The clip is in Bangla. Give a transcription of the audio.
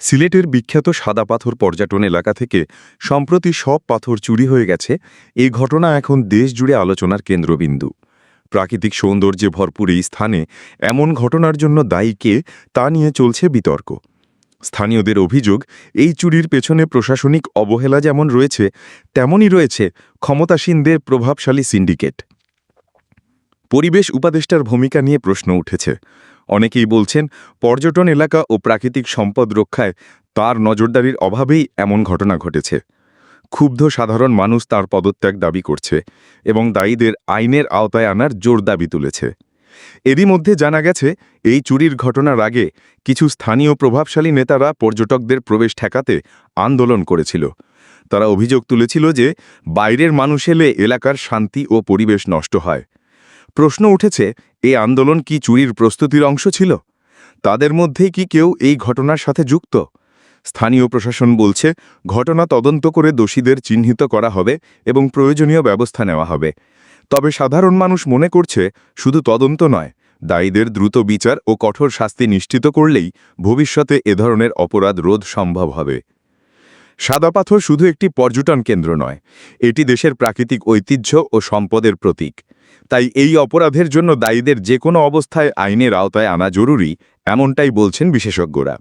সিলেটের বিখ্যাত সাদা পাথর পর্যটন এলাকা থেকে সম্প্রতি সব পাথর চুরি হয়ে গেছে এই ঘটনা এখন দেশ জুড়ে আলোচনার কেন্দ্রবিন্দু। প্রাকৃতিক সৌন্দর্যে ভরপুর এই স্থানে এমন ঘটনার জন্য দায়ী কে তা নিয়ে চলছে বিতর্ক। স্থানীয়দের অভিযোগ, এই চুরির পেছনে প্রশাসনিক অবহেলা যেমন রয়েছে, তেমনই রয়েছে ক্ষমতাসীনদের প্রভাবশালী সিন্ডিকেট। পরিবেশ উপদেষ্টার ভূমিকা নিয়ে প্রশ্ন উঠেছে। অনেকেই বলছেন, পর্যটন এলাকা ও প্রাকৃতিক সম্পদ রক্ষায় তার নজরদারির অভাবেই এমন ঘটনা ঘটেছে। ক্ষুব্ধ সাধারণ মানুষ তার পদত্যাগ দাবি করছে এবং দায়ীদের আইনের আওতায় আনার জোর দাবি তুলেছে। এরই মধ্যে জানা গেছে, এই চুরির ঘটনার আগে কিছু স্থানীয় প্রভাবশালী নেতারা পর্যটকদের প্রবেশ ঠেকাতে আন্দোলন করেছিল। তারা অভিযোগ তুলেছিল যে, বাইরের মানুষ এলে এলাকার শান্তি ও পরিবেশ নষ্ট হয়। প্রশ্ন উঠেছে এই আন্দোলন কি চুরির প্রস্তুতির অংশ ছিল? তাদের মধ্যেই কি কেউ এই ঘটনার সাথে যুক্ত? স্থানীয় প্রশাসন বলছে, ঘটনা তদন্ত করে দোষীদের চিহ্নিত করা হবে এবং প্রয়োজনীয় ব্যবস্থা নেওয়া হবে। তবে সাধারণ মানুষ মনে করছে, শুধু তদন্ত নয়, দায়ীদের দ্রুত বিচার ও কঠোর শাস্তি নিশ্চিত করলেই ভবিষ্যতে এ ধরনের অপরাধ রোধ সম্ভব হবে। সাদা পাথর শুধু একটি পর্যটন কেন্দ্র নয়, এটি দেশের প্রাকৃতিক ঐতিহ্য ও সম্পদের প্রতীক। তাই এই অপরাধের জন্য দায়ীদের যে কোনো অবস্থায় আইনের আওতায় আনা জরুরি, এমনটাই বলছেন বিশেষজ্ঞরা।